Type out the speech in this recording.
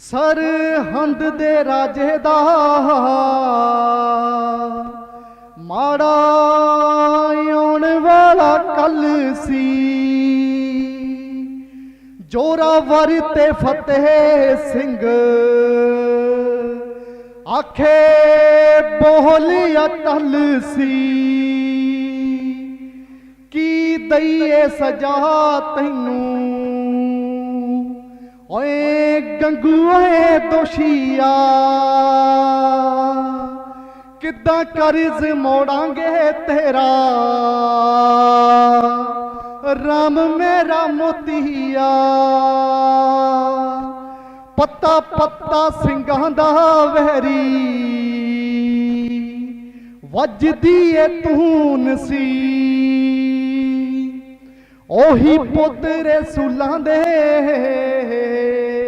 ਸਰਹੰਦ ਦੇ ਰਾਜੇ ਦਾ ਮਾੜਾ ਆਉਣ ਵਾਲਾ ਕੱਲ ਸੀ। ਜੋਰਾਵਰ ਤੇ ਫਤਿਹ ਸਿੰਘ ਆਖੇ ਬੋਲ ਅਟਲ ਸੀ। ਕੀ ਦਈਏ ਸਜਾ ਤੈਨੂੰ? ਗੰਗੂਏ ਦੋਸ਼ੀਆ ਕਿੱਦਾਂ ਕਰਜ਼ ਮੋੜਾਂਗੇ ਤੇਰਾ? ਰਾਮ ਮੇਰਾ ਮੋਤੀਆ। ਪੱਤਾ ਪੱਤਾ ਸਿੰਘਾਂ ਦਾ ਵਹਿਰੀ। ਵੱਜਦੀ ਏ ਤੂੰ ਸੀ ਉਹੀ ਪੁੱਤ ਸੁਲਾਂ ਦੇ